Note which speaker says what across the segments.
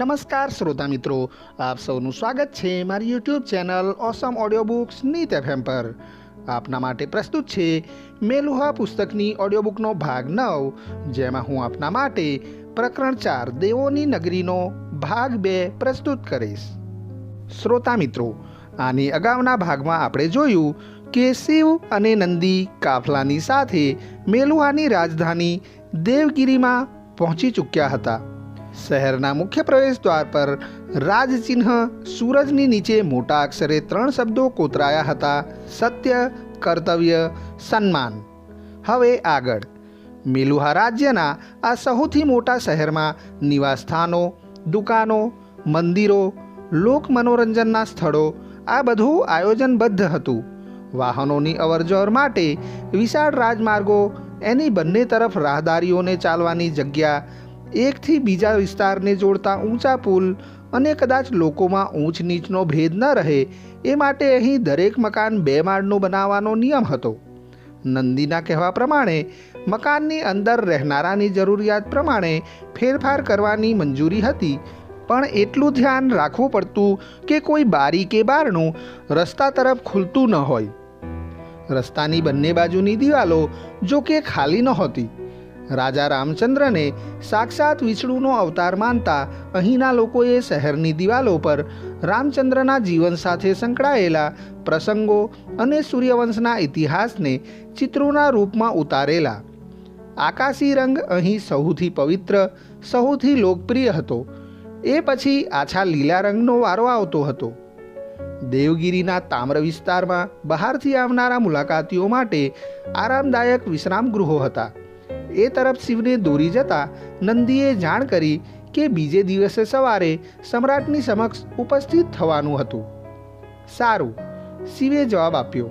Speaker 1: નમસ્કાર શ્રોતા મિત્રો, આપ સૌનું સ્વાગત છે મારી YouTube channel awesome audio books Neet FM પર. આપના માટે પ્રસ્તુત છે મેલુહા પુસ્તકની ઓડિયો બુકનો ભાગ નવ, જેમાં હું આપના માટે પ્રકરણ ચાર, દેવોની નગરીનો ભાગ બે પ્રસ્તુત કરીશ. શ્રોતા મિત્રો, આની અગાઉના ભાગમાં આપણે જોયું કે શિવ અને નંદી કાફલાની સાથે મેલુહાની રાજધાની દેવગીરીમાં પહોંચી ચૂક્યા હતા. શહેરના મુખ્ય પ્રવેશ દ્વાર પર રાજચિહ્ન, સૂરજની નીચે મોટા અક્ષરે ત્રણ શબ્દો કોતરાયા હતા. સત્ય, કર્તવ્ય, સન્માન. હવે આગળ. મેલુહા રાજ્યના આ સૌથી મોટા શહેરમાં નિવાસસ્થાનો, દુકાનો, મંદિરો, લોક મનોરંજનના સ્થળો, આ બધું આયોજનબદ્ધ હતું. વાહનોની અવરજવર માટે વિશાળ રાજમાર્ગો, એની બંને તરફ રાહદારીઓને ચાલવાની જગ્યા એકથી બીજા વિસ્તારને જોડતા ઊંચા પુલ અને કદાચ લોકોમાં ઊંચ નીચનો ભેદ ન રહે, એ માટે અહીં દરેક મકાન બે માળનું બનાવવાનો નિયમ હતો. નંદીના કહેવા પ્રમાણે, મકાનની અંદર રહેનારાની જરૂરિયાત પ્રમાણે ફેરફાર કરવાની મંજૂરી હતી, પણ એટલું ધ્યાન રાખવું પડતું કે કોઈ બારી કે બારણું રસ્તા તરફ ખુલતું ન હોય. રસ્તાની બંને બાજુની દિવાલો જો કે ખાલી નહોતી રાજા રામચંદ્રને સાક્ષાત વિષ્ણુનો અવતાર માનતા અહીંના લોકોએ શહેરની દિવાલો પર રામચંદ્રના જીવન સાથે સંકળાયેલા પ્રસંગો અને સૂર્યવંશના ઇતિહાસને ચિત્રોના રૂપમાં ઉતારેલા. આકાશી રંગ અહીં સૌથી પવિત્ર, સૌથી લોકપ્રિય હતો. એ પછી આછા લીલા રંગનો વારો આવતો હતો. દેવગીરીના તામ્ર વિસ્તારમાં બહારથી આવનારા મુલાકાતીઓ માટે આરામદાયક વિશ્રામ ગૃહો હતા. એ તરફ શિવને દોરી જતા નંદીએ જાણ કરી કે બીજે દિવસે સવારે સમ્રાટની સમક્ષ ઉપસ્થિત થવાનું હતું. સારું, શિવે જવાબ આપ્યો.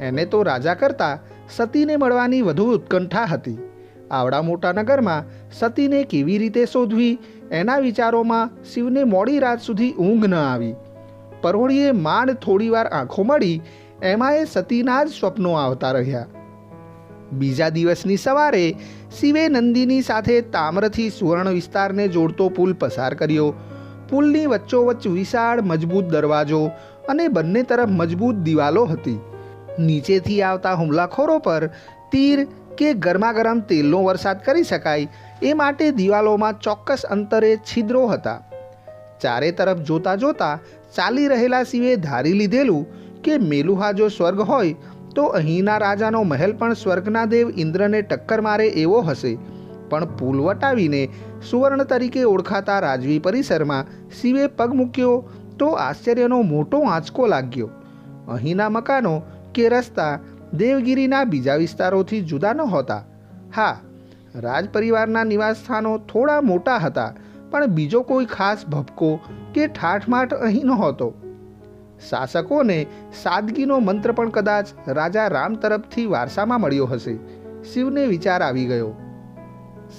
Speaker 1: એને તો રાજા કરતાં સતીને મળવાની વધુ ઉત્કંઠા હતી. આવડા મોટા નગરમાં સતીને કેવી રીતે શોધવી એના વિચારોમાં શિવને મોડી રાત સુધી ઊંઘ ન આવી. પરોળીએ માંડ થોડીવાર આંખો મળી એમાં એ સતીના જ સ્વપ્નો આવતા રહ્યા. બીજા દિવસની સવારે શિવે નંદીની સાથે તામ્રથી સુવર્ણ વિસ્તારને જોડતો પુલ પસાર કર્યો. પુલની વચ્ચોવચ્ચ વિશાળ, મજબૂત દરવાજો અને બંને તરફ મજબૂત દિવાલો હતી. નીચેથી આવતા હુમલાખોરો પર તીર કે ગરમાગરમ તેલનો વરસાદ કરી શકાય એ માટે દિવાલોમાં ચોક્કસ અંતરે છિદ્રો હતા. ચારે તરફ જોતા જોતા ચાલી રહેલા શિવે ધારી લીધેલું કે મેલુહા જો સ્વર્ગ હોય તો અહીંના રાજાનો મહેલ પણ સ્વર્ગના દેવ ઇન્દ્રને ટક્કર મારે એવો હશે. પણ પુલ વટાવીને સુવર્ણ તરીકે ઓળખાતા રાજવી પરિસરમાં શિવે પગ મૂક્યો તો આશ્ચર્યનો મોટો આંચકો લાગ્યો. અહીંના મકાનો કે રસ્તા દેવગીરીના બીજા વિસ્તારોથી જુદા નહોતા. હા રાજ પરિવારના નિવાસસ્થાનો થોડા મોટા હતા, પણ બીજો કોઈ ખાસ ભપકો કે ઠાઠમાઠ અહીં નહોતો. શાસકોને સાદગીનો મંત્ર પણ કદાચ રાજા રામ તરફથી વારસામાં મળ્યો હશે. શિવને વિચાર આવી ગયો.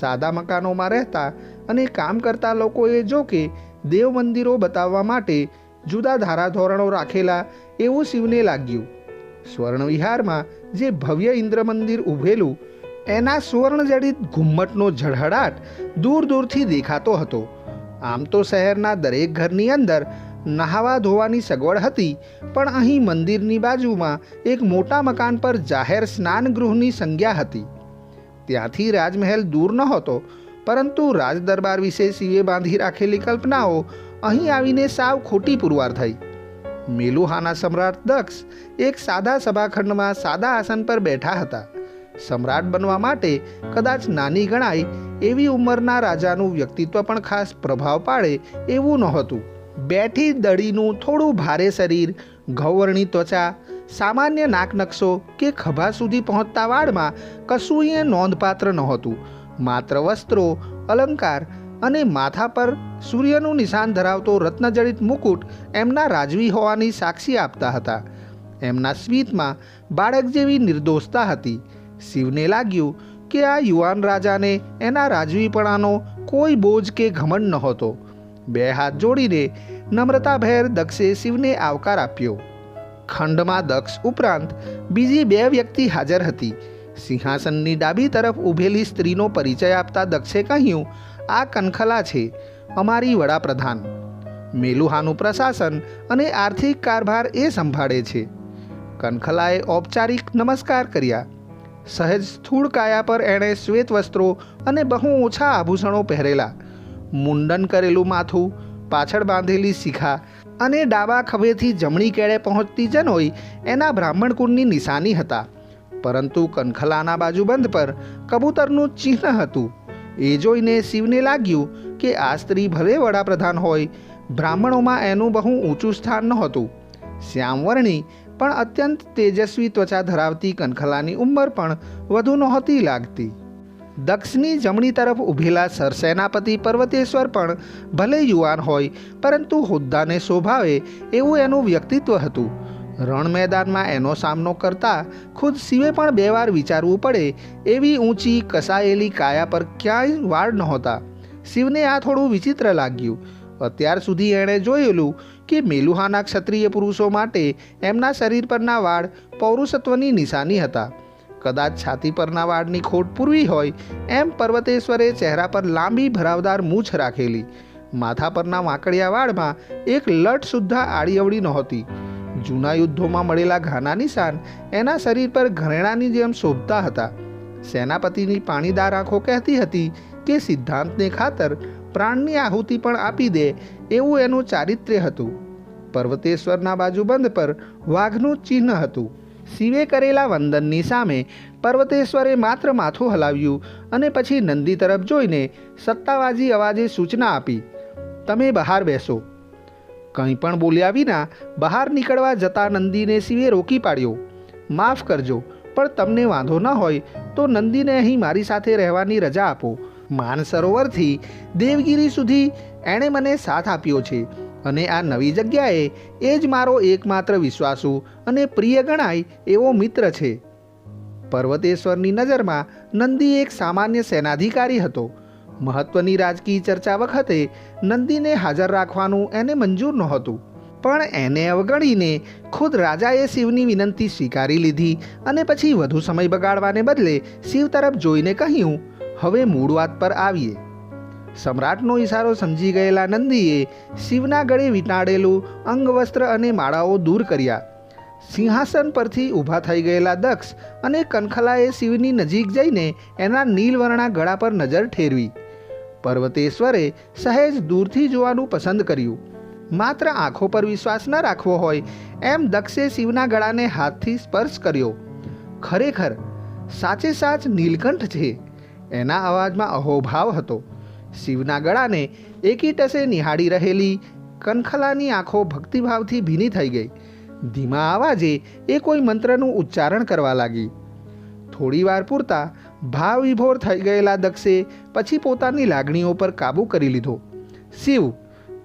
Speaker 1: સાદા મકાનોમાં રહેતા અને કામ કરતા લોકોએ જો કે દેવ મંદિરો બતાવવા માટે જુદા ધારાધોરણો રાખેલા એવું શિવને લાગ્યું. સ્વર્ણ વિહારમાં જે ભવ્ય ઇન્દ્ર મંદિર ઊભેલું એના સુવર્ણજડિત ઘુમ્મટનો ઝળહળાટ દૂર દૂરથી દેખાતો હતો. આમ તો શહેરના દરેક ઘરની અંદર નહાવા ધોવાની સગવડ હતી, પણ અહીં મંદિરની બાજુમાં એક મોટા મકાન પર જાહેર સ્નાનગૃહની સંજ્ઞા હતી. ત્યાંથી રાજમહેલ દૂર નહોતો, પરંતુ રાજદરબાર વિશે શિવે બાંધી રાખેલી કલ્પનાઓ અહીં આવીને સાવ ખોટી પુરવાર થઈ. મેલુહાના સમ્રાટ દક્ષ એક સાદા સભાખંડમાં સાદા આસન પર બેઠા હતા. સમ્રાટ બનવા માટે કદાચ નાની ગણાય એવી ઉંમરના રાજાનું વ્યક્તિત્વ પણ ખાસ પ્રભાવ પાડે એવું નહોતું. બેઠી દડીનું થોડું ભારે શરીર ઘવરણી ત્વચા, સામાન્ય નાકનકશો કે ખભા સુધી પહોંચતા વાળમાં કશુંય નોંધપાત્ર નહોતું. માત્ર વસ્ત્રો, અલંકાર અને માથા પર સૂર્યનું નિશાન ધરાવતો રત્નજડિત મુકુટ એમના રાજવી હોવાની સાક્ષી આપતા હતા. એમના સ્મિતમાં બાળક જેવી નિર્દોષતા હતી. શિવને લાગ્યું કે આ યુવાન રાજાને એના રાજવીપણાનો કોઈ બોજ કે ઘમંડ નહોતો. બે હાથ જોડીને નમ્રતાભેર દક્ષે શિવને આવકાર આપ્યો. ખંડમાં દક્ષ ઉપરાંત બીજી બે વ્યક્તિ હાજર હતી. સિંહાસનની ડાબી તરફ ઊભેલી સ્ત્રીનો પરિચય આપતા દક્ષે કહ્યું, આ કનખલા છે, અમારી વડાપ્રધાન. મેલુહાનું પ્રશાસન અને આર્થિક કારભાર એ સંભાળે છે. કનખલાએ ઔપચારિક નમસ્કાર કર્યા. સહેજ સ્થૂળ કાયા પર એણે શ્વેત વસ્ત્રો અને બહુ ઓછા આભૂષણો પહેરેલા. મુંડન કરેલું માથું, પાછળ બાંધેલી શિખા અને ડાબા ખભેથી જમણી કેળે પહોંચતી જનોઈ એના બ્રાહ્મણ કુળની નિશાની હતા. પરંતુ કનખલાના બાજુબંધ પર કબૂતરનું ચિહ્ન હતું. એ જોઈને શિવને લાગ્યું કે આ સ્ત્રી ભલે વડાપ્રધાન હોય, બ્રાહ્મણોમાં એનું બહુ ઊંચું સ્થાન નહોતું. શ્યામવર્ણી પણ અત્યંત તેજસ્વી ત્વચા ધરાવતી કનખલાની ઉંમર પણ વધુ નહોતી લાગતી. દક્ષની જમણી તરફ ઊભેલા સરસેનાપતિ પર્વતેશ્વર પણ ભલે યુવાન હોય, પરંતુ હોદ્દાને શોભાવે એવું એનું વ્યક્તિત્વ હતું. રણ મેદાનમાં એનો સામનો કરતા ખુદ શિવે પણ બે વાર વિચારવું પડે એવી ઊંચી કસાયેલી કાયા પર ક્યાંય વાળ નહોતા. શિવને આ થોડું વિચિત્ર લાગ્યું. અત્યાર સુધી એણે જોયેલું કે મેલુહાના ક્ષત્રિય પુરુષો માટે એમના શરીર પરના વાળ પૌરુષત્વની નિશાની હતા. કદાચ છાતી પરના વાળની ખોટ પૂરવી હોય, એમ પર્વતેશ્વરે ચહેરા પર લાંબી ભરાવદાર મૂછ રાખેલી. માથા પરના વાંકડિયા વાળમાં એક લટ સુદ્ધા આડીઅવળી નહોતી. જૂના યુદ્ધોમાં મળેલા ઘાના નિશાન એના શરીર પર ઘરેણાની જેમ શોભતા હતા. સેનાપતિની પાણીદાર આંખો કહેતી હતી કે સિદ્ધાંતને ખાતર પ્રાણની આહુતિ પણ આપી દે એવું એનું ચારિત્ર્ય હતું. પર્વતેશ્વરના બાજુબંધ પર વાઘનું ચિહ્ન હતું. શિવે કરેલા વંદનની સામે પર્વતેશ્વરે માત્ર માથું હલાવ્યું અને પછી નંદી તરફ જોઈને સત્તાવાજી અવાજે સૂચના આપી, તમે બહાર બેસો. કંઈ પણ બોલ્યા વિના બહાર નીકળવા જતા નંદીને શિવે રોકી પાડ્યો, માફ કરજો, પણ તમને વાંધો ન હોય તો નંદીને અહીં મારી સાથે રહેવાની રજા આપો. માનસરોવરથી દેવગીરી સુધી એણે મને સાથ આપ્યો છે. અને આ નવી જગ્યાએ એ જ મારો એકમાત્ર વિશ્વાસુ અને પ્રિય ગણાય એવો મિત્ર છે. પર્વતેશ્વરની નજરમાં નંદી એક સામાન્ય સેનાધિકારી હતો. મહત્વની રાજકીય ચર્ચા વખતે નંદીને હાજર રાખવાનું એને મંજૂર નહોતું. પણ એને અવગણીને ખુદ રાજાએ શિવની વિનંતી સ્વીકારી લીધી અને પછી વધુ સમય બગાડવાને બદલે શિવ તરફ જોઈને કહ્યું, હવે મૂળ વાત પર આવીએ. સમ્રાટનો ઈશારો સમજી ગયેલા નંદીએ શિવના ગળે વીંટાળેલું અંગવસ્ત્ર અને માળાઓ દૂર કર્યા. સિંહાસન પરથી ઊભા થઈ ગયેલા દક્ષ અને કનખલાએ શિવની નજીક જઈને એના નીલવર્ણા ગળા પર નજર ઠેરવી. પર્વતેશ્વરે સહેજ દૂરથી જોવાનું પસંદ કર્યું. માત્ર આંખો પર વિશ્વાસ ન રાખવો હોય એમ દક્ષે શિવના ગળાને હાથથી સ્પર્શ કર્યો. ખરેખર સાચે સાચ નીલકંઠ છે? એના અવાજમાં અહોભાવ હતો. શિવના ગળાને એકી નિહાળી રહેલી કનખલાની આંખો ભક્તિભાવથી ભીની થઈ ગઈ. ધીમા આવાજે એ કોઈ મંત્રનું ઉચ્ચારણ કરવા લાગી. થોડીવાર પૂરતા ભાવ વિભોર થઈ ગયેલા દક્ષે પછી પોતાની લાગણીઓ પર કાબૂ કરી લીધો. શિવ,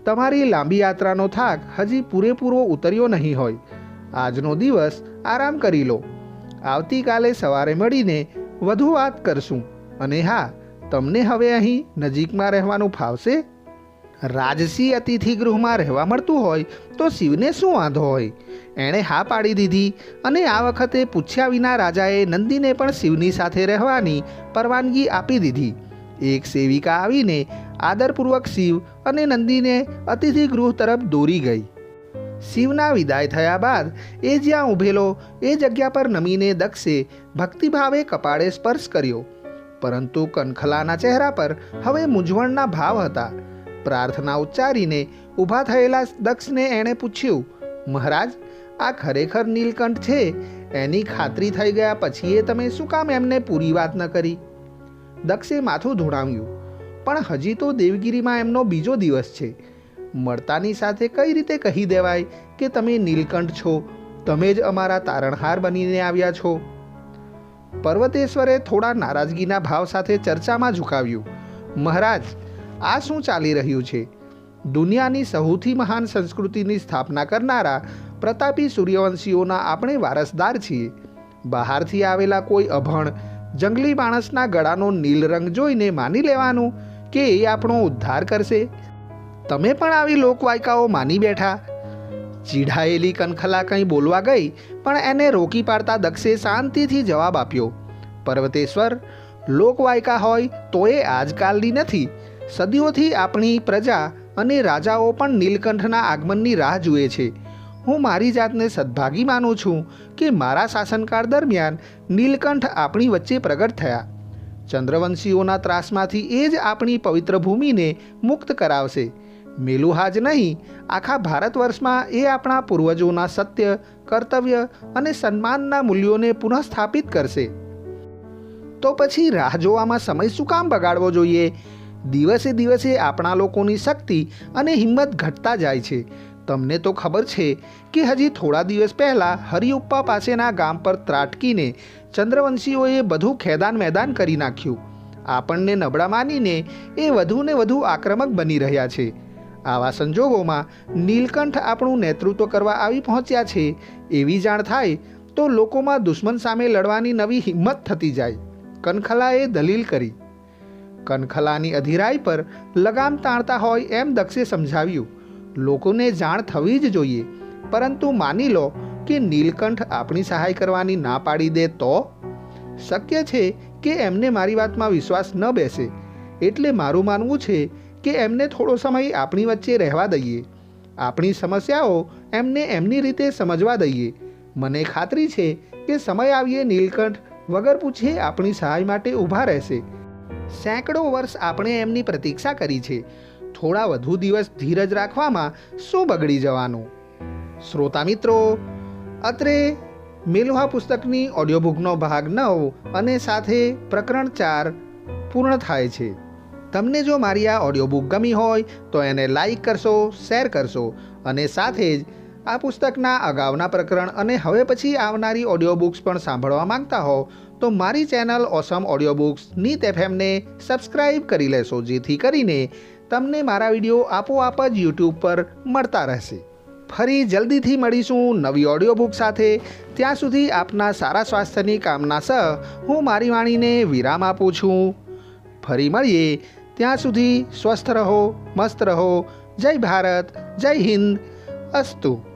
Speaker 1: તમારી લાંબી યાત્રાનો થાક હજી પૂરેપૂરો ઉતર્યો નહીં હોય. આજનો દિવસ આરામ કરી લો. આવતીકાલે સવારે મળીને વધુ વાત કરશું. અને હા તમને હવે અહીં નજીકમાં રહેવાનું ફાવશે? રાજસી અતિથિ ગૃહમાં રહેવા મળતું હોય તો શિવને શું વાંધો હોય? એણે હા પાડી દીધી અને આ વખતે પૂછ્યા વિના રાજાએ નંદીને પણ શિવની સાથે રહેવાની પરવાનગી આપી દીધી. એક સેવિકા આવીને આદરપૂર્વક શિવ અને નંદીને અતિથિ ગૃહ તરફ દોરી ગઈ. શિવના વિદાય થયા બાદ એ જ્યાં ઊભેલો એ જગ્યા પર નમીને દક્ષે ભક્તિભાવે કપાળે સ્પર્શ કર્યો. પરંતુ કનખલાના ચહેરા પર હવે મૂંઝવણના ભાવ હતા. પ્રાર્થના ઉચ્ચારીને ઊભા થયેલા દક્ષને એણે પૂછ્યું, મહારાજ, આ ખરેખર નીલકંઠ છે? એની ખાતરી થઈ ગયા પછી એ તમે શું કામ એમને પૂરી વાત ન કરી? દક્ષે માથું ધોળાવ્યું પણ હજી તો દેવગીરીમાં એમનો બીજો દિવસ છે. મળતાની સાથે કઈ રીતે કહી દેવાય કે તમે નીલકંઠ છો? તમે જ અમારા તારણહાર બનીને આવ્યા છો. પર્વતેશ્વરે થોડા નારાજગીના ભાવ સાથે ચર્ચામાં ઝુકાવ્યું. મહારાજ, આ શું ચાલી રહ્યું છે? દુનિયાની સૌથી મહાન સંસ્કૃતિની સ્થાપના કરનારા પ્રતાપી સૂર્યવંશીઓના આપણે વારસદાર છીએ. બહારથી આવેલા કોઈ અભણ, જંગલી માણસના ગળાનો નીલ રંગ જોઈને માની લેવાનું કે એ આપણો ઉદ્ધાર કરશે. તમે પણ આવી લોકવાયકાઓ માની બેઠા. ચીડાયેલી કનખલા કંઈ બોલવા ગઈ, પણ એને રોકી પાડતા દક્ષે શાંતિથી જવાબ આપ્યો, પર્વતેશ્વર, લોકવાયકા હોય તો એ આજકાલની નથી. સદીઓથી આપણી પ્રજા અને રાજાઓ પણ નીલકંઠના આગમનની રાહ જુએ છે. હું મારી જાતને સદભાગી માનું છું કે મારા શાસનકાળ દરમિયાન નીલકંઠ આપણી વચ્ચે પ્રગટ થયા. ચંદ્રવંશીઓના ત્રાસમાંથી એ જ આપણી પવિત્ર ભૂમિને મુક્ત કરાવશે. મેલુહા જ નહીં. આખા ભારત વર્ષમાં એ આપણા પૂર્વજોના સત્ય, કર્તવ્ય અને સન્માનના મૂલ્યોને પુનઃસ્થાપિત કરશે. તો પછી રાહ જોવામાં સમય શું કામ બગાડવો જોઈએ? દિવસે દિવસે આપણા લોકોની શક્તિ અને હિંમત ઘટતા જાય છે. તમને તો ખબર છે કે હજી થોડા દિવસ પહેલાં હરિઉપ્પા પાસેના ગામ પર ત્રાટકીને ચંદ્રવંશીઓએ બધું ખેદાન મેદાન કરી નાખ્યું. આપણને નબળા માનીને એ વધુને વધુ આક્રમક બની રહ્યા છે. આવા સંજોગોમાં નીલકંઠ આપણું નેતૃત્વ કરવા આવી પહોંચ્યા છે, એવી જાણ થાય તો લોકોમાં દુશ્મન સામે લડવાની નવી હિંમત થતી જાય, કનખલાએ દલીલ કરી. કનખલાની અધિરાઈ પર લગામ તાણતા હોય એમ દક્ષે સમજાવ્યું, લોકોને જાણ થવી જ જોઈએ, પરંતુ માની લો કે નીલકંઠ આપણી સહાય કરવાની ના પાડી દે તો? શક્ય છે કે એમને મારી વાતમાં વિશ્વાસ ન બેસે, એટલે મારું માનવું છે કે એમને થોડો સમય આપણી વચ્ચે રહેવા દઈએ. આપણી સમસ્યાઓ એમને એમની રીતે સમજવા દઈએ. મને ખાતરી છે કે સમય આવીએ નીલકંઠ વગર પૂછે આપણી સહાય માટે ઊભા રહેશે. સેંકડો વર્ષ આપણે એમની પ્રતીક્ષા કરી છે. થોડા વધુ દિવસ ધીરજ રાખવામાં શું બગડી જવાનું? શ્રોતા મિત્રો, અત્રે મેલુહા પુસ્તકની ઓડિયોબુકનો ભાગ નવ અને સાથે પ્રકરણ ચાર પૂર્ણ થાય છે. તમને જો મારી આ ઓડિયો બુક ગમી હોય, તો એને લાઈક કરશો શેર કરશો અને સાથે જ આ પુસ્તકના અગાઉના પ્રકરણ અને હવે પછી આવનારી ઓડિયો બુક્સ પણ સાંભળવા માંગતા હો, તો મારી channel awesome audio books Neet એફએમને subscribe કરી લેશો, જેથી કરીને તમને મારા વીડિયો આપોઆપ જ યુટ્યુબ પર મળતા રહેશે. ફરી જલ્દીથી મળીશું નવી ઓડિયો બુક સાથે. ત્યાં સુધી આપના સારા સ્વાસ્થ્યની કામના સહ હું મારી વાણીને વિરામ આપું છું. ફરી મળીએ ત્યાં સુધી સ્વસ્થ રહો મસ્ત રહો. જય ભારત જય હિન્દ. અસ્તુ.